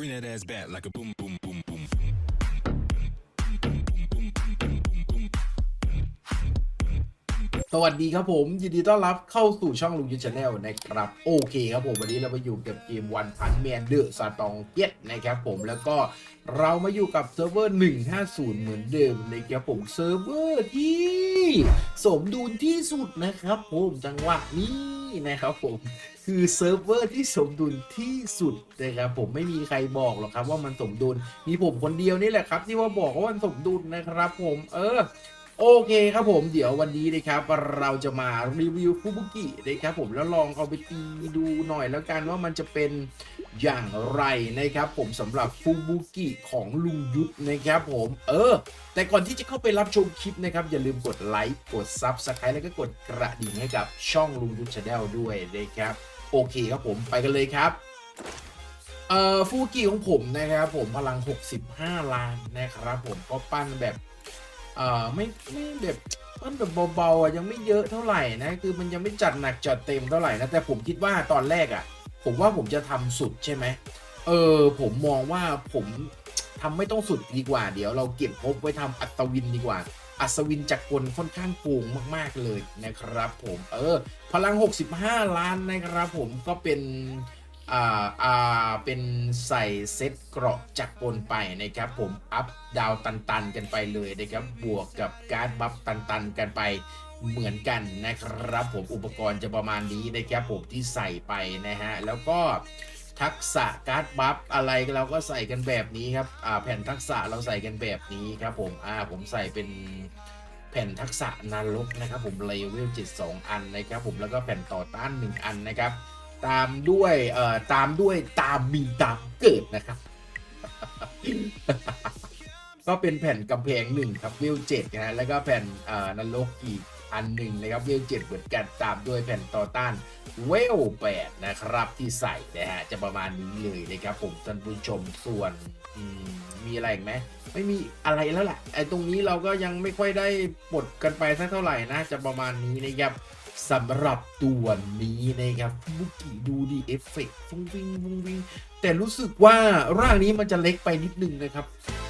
Bring that ass back like a boom, boom, boom, boom. สวัสดีครับผมยินดีต้อนรับเข้าสู่ช่องลุงยูชาแนลนะครับ โอเคครับผมวันนี้เรามาอยู่กับเกมวันพันแมนเดอร์สตองเก็ตนะครับผมแล้วก็เรามาอยู่กับเซิร์ฟเวอร์ 150 เหมือนเดิมนะครับผมเซิร์ฟเวอร์ที่ สมดุลที่สุดนะครับผมจังหวะนี้นะครับผมคือเซิร์ฟเวอร์ที่สมดุลที่สุดนะครับผมไม่มีใครบอกหรอกครับว่ามันสมดุลมีผมคนเดียวนี่แหละครับ ที่ว่าบอกว่ามันสมดุลนะครับผมเออ โอเคครับผมเดี๋ยววันนี้นะครับเราจะมารีวิวฟูบุกินะครับผมแล้วลองเอาไปตีดูหน่อยแล้วกันว่ามันจะเป็นอย่างไรนะครับผมสำหรับฟูบุกิของลุงยุทธนะครับผมเออ แต่ก่อนที่จะเข้าไปรับชมคลิปนะครับ อย่าลืมกดไลค์กดซับสไครต์แล้วก็กดกระดิ่งให้กับช่องลุงยุทธชาแนลด้วยนะครับโอเคครับผมไปกันเลยครับเอ่อฟูบุกิของผมนะครับผมพลัง 65ล้านนะครับผมก็ปั้นแบบ เอ่อไม่ไม่แบบมันแบบเบาๆอะยังไม่เยอะเท่าไหร่นะคือมันยังไม่จัดหนักจัดเต็มเท่าไหร่นะแต่ผมคิดว่าตอนแรกอะ ผมว่าผมจะทำสุดใช่ไหมเออผมมองว่าผมทำไม่ต้องสุดดีกว่า เดี๋ยวเราเก็บพบไว้ทำอัศวินดีกว่า อัศวินจักรกลค่อนข้างโกงมาก ๆเลยนะครับ ผม เออ พลัง 65 ล้านนะครับ ผมก็เป็น อ่าอ่าเป็นใส่เซตเกราะจักรกลไปนะครับผมอัพดาวตันๆกันไปเลยนะครับบวกกับการบัฟตันๆกันไปเหมือนกันนะครับผมอุปกรณ์จะประมาณนี้นะครับผมที่ใส่ไปนะฮะแล้วก็ทักษะการ์ดบัฟอะไรเราก็ใส่กันแบบนี้ครับอ่าแผ่นทักษะเราใส่กันแบบนี้ครับผมอ่าผมใส่เป็นแผ่นทักษะนรกนะครับผมเลเวล72 อันนะครับผมแล้วก็แผ่นต่อต้าน 1 อันนะครับ ตามด้วยเอ่อตามด้วยตามมีตามเกิดนะครับ ก็เป็นแผ่นกำแพงหนึ่งครับเวเจ็ดนะฮะแล้วก็แผ่นเอ่อนรกอีกอันหนึ่งนะครับเวเจ็ดเหมือนกันตามด้วยแผ่นต่อต้านเวลแปดนะครับที่ใส่นะฮะจะประมาณนี้เลยนะครับผมท่านผู้ชมส่วนมีอะไรไหมไม่มีอะไรแล้วแหละไอ้ตรงนี้เราก็ยังไม่ค่อยได้ปลดกันไปสักเท่าไหร่นะจะประมาณนี้นะครับ สำหรับตัวนี้นะครับบุกิดูดีเอฟเฟกต์ฟุ้งวิงฟุ้งวิงแต่รู้สึกว่าร่างนี้มันจะเล็กไปนิดนึงนะครับ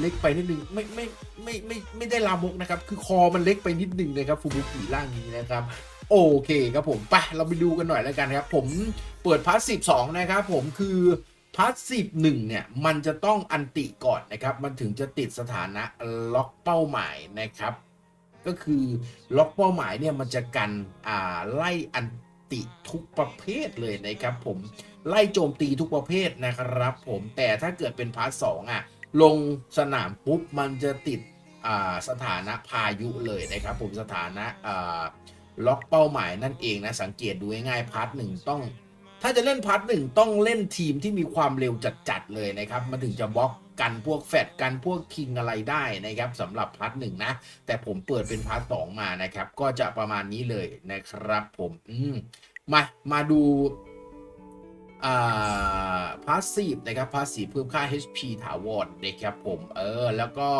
เล็กไปนิดนึงไม่ไม่ไม่ไม่ไม่ได้ลามกนะครับ คือคอมันเล็กไปนิดนึงนะครับฟูบุกิร่างนี้นะครับ โอเคครับผมไปเราไปดูกันหน่อยแล้วกันครับผมเปิดพาร์ทสิบสองนะครับผมคือพาร์ทสิบหนึ่งเนี่ย มันจะต้องอันติก่อนนะครับ มันถึงจะติดสถานะล็อกเป้าหมายนะครับ ก็คือล็อกเป้าหมายเนี่ยมันจะกันอ่าไล่อันติทุกประเภทเลยนะครับผมไล่โจมตีทุกประเภทนะครับผมแต่ถ้าเกิดเป็นพาร์ทสองอะลงสนามปุ๊บมันจะติดอ่าสถานะพายุเลยนะครับผมสถานะอ่าล็อกเป้าหมายนั่นเองนะสังเกตดูง่ายๆพาร์ทหนึ่งต้อง ถ้าจะเล่นพาร์ทหนึ่งต้องเล่นทีมที่มีความเร็วจัดๆเลยนะครับ มันถึงจะบล็อกกันพวกแฟดกันพวกคิงอะไรได้นะครับสำหรับพาร์ทหนึ่งนะ แต่ผมเปิดเป็นพาร์ทสองมานะครับ ก็จะประมาณนี้เลยนะครับผมอืมมามาดูอ่าพาสซีฟนะครับพาสซีฟเพิ่มค่า HP ถาวรนะครับผมเออ แล้วก็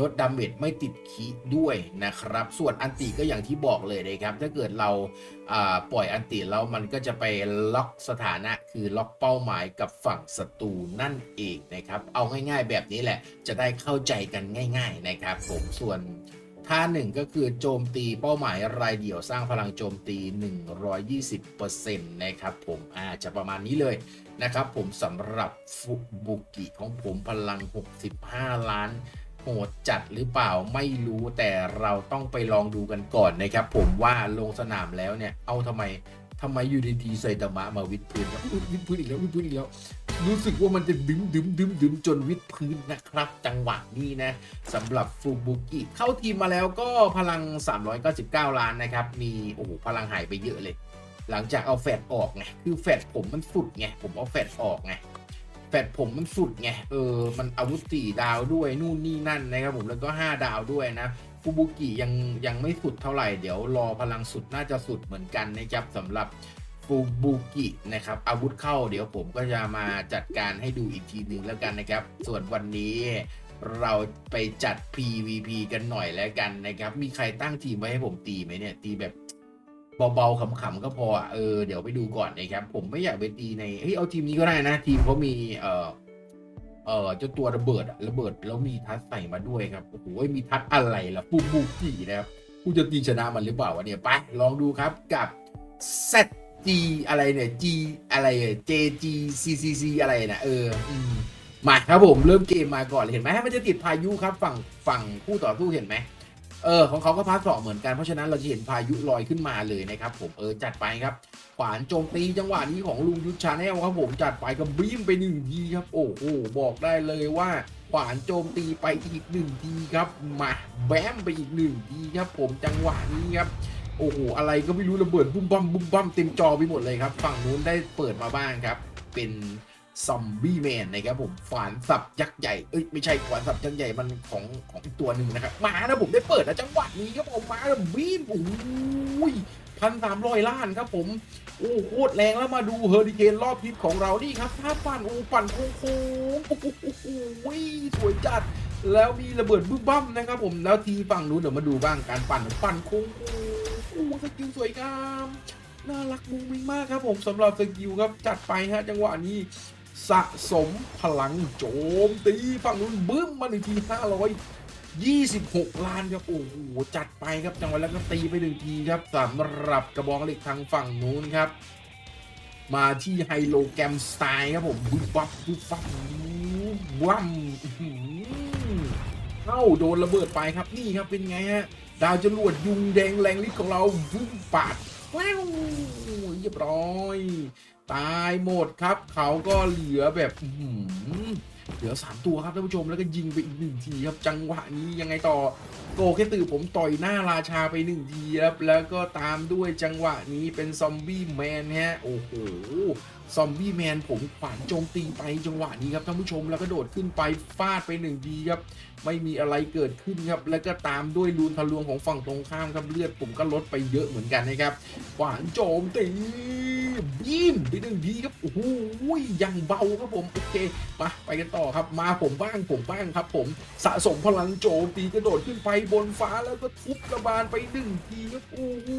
ลดดาเมจไม่ติดคีด้วยนะครับ ส่วนอันติก็อย่างที่บอกเลยนะครับ ถ้าเกิดเราาปล่อยอันติแล้วมันก็จะไปล็อกสถานะ คือล็อกเป้าหมายกับฝั่งศัตรูนั่นเองนะครับ เอาง่ายๆแบบนี้แหละ จะได้เข้าใจกันง่าย ๆนะครับผมส่วนท่าหนึ่งก็คือโจมตีเป้าหมายรายเดี่ยวสร้างพลังโจมตี 120%นะครับผมอาจะประมาณนี้เลยนะครับผมสำหรับฟุบุกิของผมพลัง 65 ล้าน โหดจัดหรือเปล่าไม่รู้แต่เราต้องไปลองดูกันก่อนนะครับ ผมว่าลงสนามแล้วเนี่ย เอาทำไมทำไมอยู่ดีๆไซตามะมาวิดพื้นครับอุ๊ยวิดพื้นอีกแล้ววิดพื้นอีกแล้ว รู้สึกว่ามันจะดึมดึมดึมดึมจนวิดพื้นนะครับ จังหวะนี้นะสำหรับฟูบุกิเข้าทีมมาแล้วก็พลัง 399 ล้านนะครับ มีโอ้โหพลังหายไปเยอะเลย หลังจากเอาแฟดออกไงคือแฟดผมมันสุดไงผมเอาแฟดออกไง แฟดผมมันสุดไง เออ มันอาวุธสี่ดาวด้วยนู่นนี่นั่นนะครับผมแล้วก็5ดาวด้วยนะฟูบุกิยังยังไม่สุดเท่าไหร่เดี๋ยวรอพลังสุดน่าจะสุดเหมือนกันนะครับสำหรับฟูบุกินะครับอาวุธเข้าเดี๋ยวผมก็จะมาจัดการให้ดูอีกทีหนึ่งแล้วกันนะครับ ส่วนวันนี้เราไปจัด PVP กันหน่อยแล้วกันนะครับ มีใครตั้งทีมไว้ให้ผมตีไหมเนี่ย ตีแบบ เบาๆขำๆก็พออะเออเดี๋ยวไปดูก่อนนะครับ ผมไม่อยากไปตีในเฮ้ยเอาทีมนี้ก็ได้นะ ทีมเขามีเอ่อเอ่อเจ้าตัวระเบิดอะระเบิดแล้วมีทัดใส่มาด้วยครับโอ้โหมีทัดอะไรล่ะฟูบูกินะครับกูจะตีชนะมันหรือเปล่าวะเนี่ยไปลองดูครับกับ ZG อะไรเนี่ย G อะไรเนี่ย JG CCC อะไรนะเออมาครับผมเริ่มเกมมาก่อนเลยเห็นไหมมันจะติดพายุครับฝั่งฝั่งคู่ต่อสู้เห็นไหม เออของเขาก็พาร์ทสองเหมือนกันเพราะฉะนั้นเราจะเห็นพายุลอยขึ้นมาเลยนะครับผมเออจัดไปครับขวานโจมตีจังหวะนี้ของลุงยุทธชาแนลครับผมจัดไปกับบีมไปหนึ่งทีครับโอ้โหบอกได้เลยว่าขวานโจมตีไปอีกหนึ่งทีครับมาแบมไปอีกหนึ่งทีครับผมจังหวะนี้ครับโอ้โหอะไรก็ไม่รู้ระเบิดบุ้มบัมบุ้มบัมเต็มจอไปหมดเลยครับฝั่งนู้นได้เปิดมาบ้างครับเป็น ซอมบี้แมนนะครับผมขวานสับยักษ์ใหญ่ เอ้ยไม่ใช่ขวานสับยักษ์ใหญ่มันของของอีกตัวหนึ่งนะครับ มานะผมได้เปิดนะจังหวะนี้ครับผมมาแล้วบีมโอ้ยพันสามร้อยล้านครับผม โอ้โคตรแรงแล้วมาดูเฮอริเคนรอบทิศของเรานี่ครับถ้าปั่นโอ้ปั่นโค้งโค้งโอ้โหสวยจัดแล้วมีระเบิดบึ้มบั้มนะครับผมแล้วทีฝั่งนู้นเดี๋ยวมาดูบ้างการปั่นปั่นโค้งโค้งโอ้สกิลสวยงามน่ารักมุ้งมิ้งมากครับผมสำหรับสกิลครับจัดไปฮะจังหวะนี้ สะสมพลังโจมตีฝั่งนู้นบึ้มมาหนึ่งทีห้าร้อยยี่สิบหกล้านครับโอ้โหจัดไปครับจังหวะแล้วก็ตีไปหนึ่งทีครับสำหรับกระบองเหล็กทางฝั่งนู้นครับ มาที่ไฮโลแกรมสไตล์ครับผมบึ้บบับบึ้บบับวัมอื้อหือเข้าโดนระเบิดไปครับนี่ครับเป็นไงฮะดาวจรวดยุงแดงแรงฤทธิ์ของเราวุ้มปาดแว้วเรียบร้อย ตายหมดครับ เขาก็เหลือแบบ เหลือสามตัวครับท่านผู้ชมแล้วก็ยิงไปอีกหนึ่งทีครับ จังหวะนี้ยังไงต่อโกแค่ตื่นผมต่อยหน้าราชาไปหนึ่งทีครับแล้วก็ตามด้วยจังหวะนี้เป็นซอมบี้แมนฮะโอ้โหซอมบี้แมนผมขวานโจมตีไปจังหวะนี้ครับท่านผู้ชมแล้วก็โดดขึ้นไปฟาดไปหนึ่งทีครับไม่มีอะไรเกิดขึ้นครับ แล้วก็ตามด้วยลูนทะลวงของฝั่งตรงข้ามครับเลือดผมก็ลดไปเยอะเหมือนกันนะครับขวานโจมตีบีมไปหนึ่งทีครับโอ้โหยังเบาครับผมโอเคมาไปกันต่อครับมาผมบ้างผมบ้างครับ ผมสะสมพลังโจมตีกระโดดขึ้นไปบนฟ้าแล้วก็ทุบกระบาลไปหนึ่งทีครับโอ้โห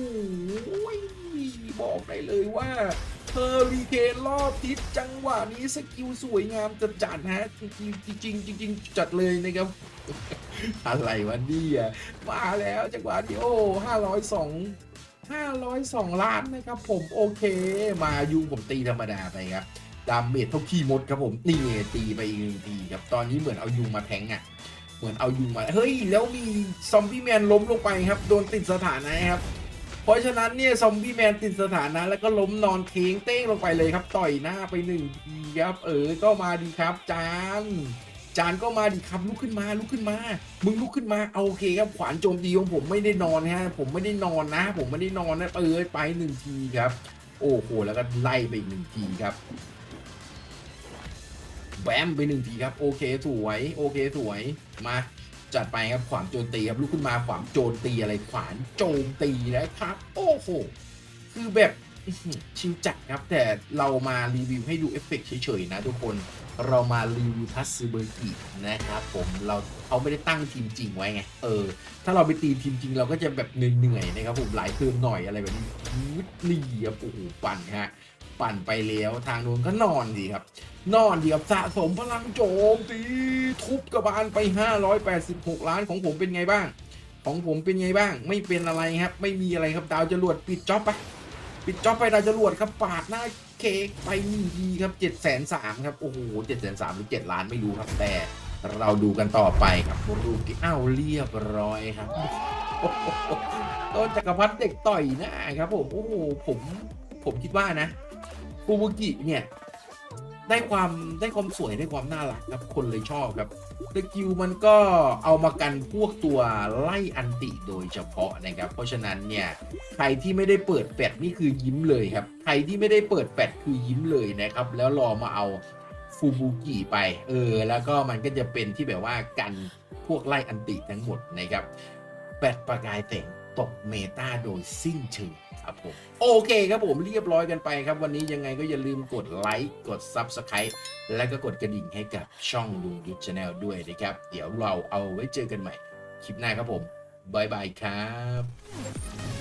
บอกได้เลยว่าเฮอริเคนรอบทิศจังหวะนี้สกิลสวยงามจัดจัดๆฮะจริงจริงจริงจัดเลยนะครับอะไรวะเนี่ยมาแล้วจังหวะนี้โอ้ห้าร้อยสองห้าร้อยสองล้านนะครับผมโอเค มายุงผมตีธรรมดาไปครับ ดาเมจเท่าขี้มดครับผมนี่ไงตีไปอีกหนึ่งทีครับตอนนี้เหมือนเอายุงมาแทงอะเหมือนเอายุงมาเฮ้ยแล้วมีซอมบี้แมนล้มลงไปครับโดนติดสถานะครับเพราะฉะนั้นเนี่ยซอมบี้แมนติดสถานะ แล้วก็ล้มนอนเทงเต้งลงไปเลยครับ ต่อยหน้าไปหนึ่งทีครับเออก็มาดีครับจานจานก็มาดิครับลุกขึ้นมาลุกขึ้นมา มึงลุกขึ้นมาเอาโอเคครับขวานโจมตีของผมไม่ได้นอนฮะผมไม่ได้นอนนะ ผมไม่ได้นอนนะเออไปหนึ่งทีครับ โอ้โหแล้วก็ไล่ไปหนึ่งทีครับ แบมไปหนึ่งทีครับโอเคสวยโอเคสวยมาจัดไปครับขวานโจมตีครับลุกขึ้นมาขวานโจมตีอะไรขวานโจมตีนะครับ โอ้โหคือแบบชิวจัดครับ แต่เรามารีวิวให้ดูเอฟเฟกต์เฉยๆนะทุกคนเรามารีวิวทัสซูเบอร์กินะครับผมเราเขาไม่ได้ตั้งทีมจริงไว้ไงเออ ถ้าเราไปตีทีมจริงเราก็จะแบบเหนื่อยๆนะครับผมหลายเทิร์นหน่อยอะไรแบบนี้วึดนี่ครับโอ้โหปั่นฮะ ปั่นไปแล้วทางนู้นก็นอนดีครับ นอนดีครับสะสมพลังโจมตีทุบกระบาลไป 586 ล้านของผมเป็นไงบ้าง ของผมเป็นไงบ้าง ไม่เป็นอะไรครับ ไม่มีอะไรครับดาวจรวดปิดจ็อบไปปิดจ็อบไปดาวจรวดครับปาดหน้าเค้กไปหนึ่งทีครับ7จ็ดแสนสามครับโอ้โหเจ็ดแสนสามหรือ7ล้านไม่รู้ครับแต่เราดูกันต่อไปครับรูกิอ้าวเรียบร้อยครับต้นจักรพรรดิเด็กต่อยหน้าครับผมโอ้โหผมผมคิดว่านะ ฟูบุกิเนี่ย ได้ความได้ความสวยได้ความน่ารักครับ คนเลยชอบครับสกิลมันก็เอามากันพวกตัวไล่อันติโดยเฉพาะนะครับ เพราะฉะนั้นเนี่ยใครที่ไม่ได้เปิดแฟดนี่คือยิ้มเลยครับใครที่ไม่ได้เปิดแฟดคือยิ้มเลยนะครับ แล้วรอมาเอาฟูบูกิไป เออ แล้วก็มันก็จะเป็นที่แบบว่ากันพวกไล่อันติทั้งหมดนะครับแปดประกายแต่งตกเมตาโดยสิ้นเชิง ครับผมโอเคครับผมเรียบร้อยกันไปครับ วันนี้ยังไงก็อย่าลืมกดไลค์กด Subscribe และก็กดกระดิ่งให้กับช่องลุงยุทธชาแนลด้วยนะครับ เดี๋ยวเราเอาไว้เจอกันใหม่ คลิปหน้าครับผมบายบายครับ